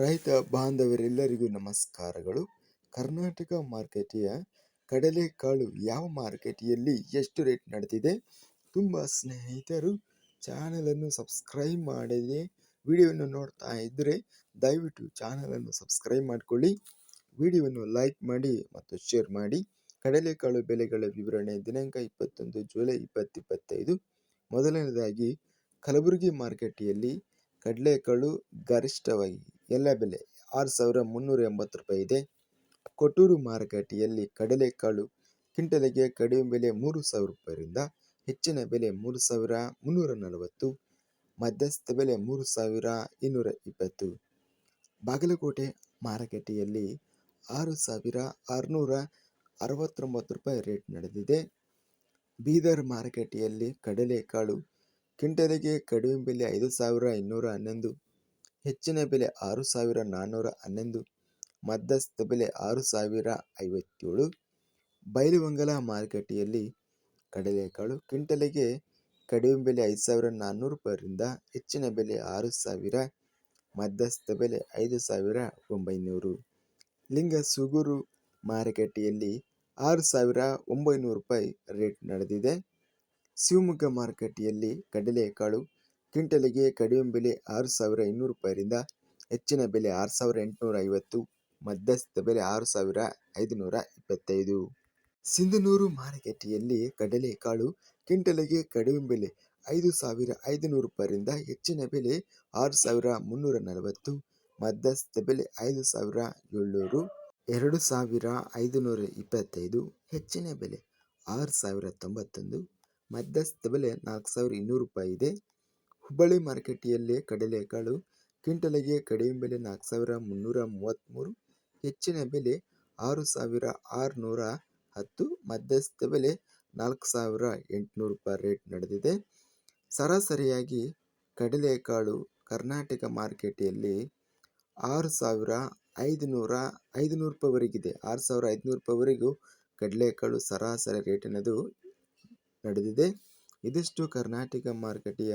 ರೈತ ಬಾಂಧವರೆಲ್ಲರಿಗೂ ನಮಸ್ಕಾರಗಳು. ಕರ್ನಾಟಕ ಮಾರ್ಕೆಟಿಯ ಕಡಲೆಕಾಳು ಯಾವ ಮಾರ್ಕೆಟಿಯಲ್ಲಿ ಎಷ್ಟು ರೇಟ್ ನಡೆದಿದೆ ತುಂಬ ಸ್ನೇಹಿತರು ಚಾನಲನ್ನು ಸಬ್ಸ್ಕ್ರೈಬ್ ಮಾಡದೆ ವಿಡಿಯೋವನ್ನು ನೋಡ್ತಾ ಇದ್ದರೆ ದಯವಿಟ್ಟು ಚಾನಲನ್ನು ಸಬ್ಸ್ಕ್ರೈಬ್ ಮಾಡಿಕೊಳ್ಳಿ. ವಿಡಿಯೋವನ್ನು ಲೈಕ್ ಮಾಡಿ ಮತ್ತು ಶೇರ್ ಮಾಡಿ. ಕಡಲೆಕಾಳು ಬೆಲೆಗಳ ವಿವರಣೆ ದಿನಾಂಕ ಇಪ್ಪತ್ತೊಂದು ಜುಲೈ ಇಪ್ಪತ್ತಿಪ್ಪತ್ತೈದು ಮೊದಲನೇದಾಗಿ, ಕಲಬುರಗಿ ಮಾರ್ಕೆಟಿಯಲ್ಲಿ ಕಡಲೆಕಾಳು ಗರಿಷ್ಠವಾಗಿ ಎಲ್ಲ ಬೆಲೆ ಆರು ಸಾವಿರ ಮುನ್ನೂರ ಎಂಬತ್ತು ರೂಪಾಯಿ ಇದೆ. ಕೊಟ್ಟೂರು ಮಾರುಕಟ್ಟೆಯಲ್ಲಿ ಕಡಲೆಕಾಳು ಕ್ವಿಂಟಲಿಗೆ ಕಡಿಮೆ ಬೆಲೆ ಮೂರು ಸಾವಿರ ರೂಪಾಯಿಯಿಂದ ಹೆಚ್ಚಿನ ಬೆಲೆ ಮೂರು ಸಾವಿರ ಮುನ್ನೂರ ನಲವತ್ತು ಮಧ್ಯಸ್ಥ ಬೆಲೆ ಮೂರು ಸಾವಿರ ಇನ್ನೂರ ಇಪ್ಪತ್ತು ಬಾಗಲಕೋಟೆ ಮಾರುಕಟ್ಟೆಯಲ್ಲಿ ಆರು ಸಾವಿರ ಆರುನೂರ ಅರವತ್ತೊಂಬತ್ತು ರೂಪಾಯಿ ರೇಟ್ ನಡೆದಿದೆ. ಬೀದರ್ ಮಾರುಕಟ್ಟೆಯಲ್ಲಿ ಕಡಲೆಕಾಳು ಕ್ವಿಂಟಲಿಗೆ ಕಡಿಮೆ ಬೆಲೆ ಐದು ಸಾವಿರ ಇನ್ನೂರ ಹನ್ನೊಂದು ಹೆಚ್ಚಿನ ಬೆಲೆ ಆರು ಸಾವಿರ ನಾನ್ನೂರ ಹನ್ನೊಂದು, ಮಧ್ಯಸ್ಥ ಬೆಲೆ ಆರು ಸಾವಿರ ಐವತ್ತೇಳು. ಬೈಲುವಂಗಲ ಮಾರುಕಟ್ಟೆಯಲ್ಲಿ ಕಡಲೆಕಾಳು ಕ್ವಿಂಟಲಿಗೆ ಕಡಿಮೆ ಬೆಲೆ ಐದು ಸಾವಿರ ನಾನ್ನೂರು ರೂಪಾಯಿಂದ ಹೆಚ್ಚಿನ ಬೆಲೆ ಆರು ಸಾವಿರ, ಮಧ್ಯಸ್ಥ ಬೆಲೆ ಐದು ಸಾವಿರ ಒಂಬೈನೂರು. ಲಿಂಗಸುಗೂರು ಮಾರುಕಟ್ಟೆಯಲ್ಲಿ ಆರು ಸಾವಿರ ಒಂಬೈನೂರು ರೂಪಾಯಿ ರೇಟ್ ನಡೆದಿದೆ. ಶಿವಮೊಗ್ಗ ಮಾರುಕಟ್ಟೆಯಲ್ಲಿ ಕಡಲೆಕಾಳು ಕ್ವಿಂಟಲಿಗೆ ಕಡಿಮೆ ಬೆಲೆ ಆರು ಸಾವಿರ ಇನ್ನೂರು ರೂಪಾಯಿರಿಂದ ಹೆಚ್ಚಿನ ಬೆಲೆ ಆರು ಸಾವಿರ ಎಂಟುನೂರ ಐವತ್ತು, ಮಧ್ಯಸ್ಥ ಬೆಲೆ ಆರು ಸಾವಿರ ಐದುನೂರ ಇಪ್ಪತ್ತೈದು. ಸಿಂಧನೂರು ಮಾರುಕಟ್ಟೆಯಲ್ಲಿ ಕಡಲೆಕಾಳು ಕ್ವಿಂಟಲಿಗೆ ಕಡಿಮೆ ಬೆಲೆ ಐದು ಸಾವಿರ ಐದುನೂರು ರೂಪಾಯಿಯಿಂದ ಹೆಚ್ಚಿನ ಬೆಲೆ ಆರು ಸಾವಿರ ಮುನ್ನೂರ ನಲವತ್ತು, ಮಧ್ಯಸ್ಥ ಬೆಲೆ ಐದು ಸಾವಿರ ಏಳ್ನೂರು, ಎರಡು ಸಾವಿರ ಐದುನೂರ ಇಪ್ಪತ್ತೈದು, ಹೆಚ್ಚಿನ ಬೆಲೆ ಆರು ಸಾವಿರ ತೊಂಬತ್ತೊಂದು, ಮಧ್ಯಸ್ಥ ಬೆಲೆ ನಾಲ್ಕು ಸಾವಿರ ಇನ್ನೂರು ರೂಪಾಯಿ ಇದೆ. ಹುಬ್ಬಳ್ಳಿ ಮಾರುಕಟ್ಟೆಯಲ್ಲಿ ಕಡಲೆಕಾಳು ಕ್ವಿಂಟಲಿಗೆ ಕಡಿಮೆ ಬೆಲೆ ನಾಲ್ಕು ಸಾವಿರ ಮುನ್ನೂರ ಮೂವತ್ತ್ಮೂರು ಹೆಚ್ಚಿನ ಬೆಲೆ ಆರು ಸಾವಿರ ಆರುನೂರ ಹತ್ತು, ಮಧ್ಯಸ್ಥ ಬೆಲೆ ನಾಲ್ಕು ಸಾವಿರ ಎಂಟುನೂರು ರೂಪಾಯಿ ರೇಟ್ ನಡೆದಿದೆ. ಸರಾಸರಿಯಾಗಿ ಕಡಲೆಕಾಳು ಕರ್ನಾಟಕ ಮಾರುಕಟ್ಟೆಯಲ್ಲಿ ಆರು ಸಾವಿರ ಐದುನೂರ ಐದುನೂರು ರೂಪಾಯಿವರೆಗಿದೆ. ಆರು ಸಾವಿರ ಐದುನೂರು ರೂಪಾಯಿವರೆಗೂ ಕಡಲೆಕಾಳು ಸರಾಸರಿ ರೇಟಿನದು ನಡೆದಿದೆ. ಇದಿಷ್ಟು ಕರ್ನಾಟಕ ಮಾರುಕಟ್ಟೆಯ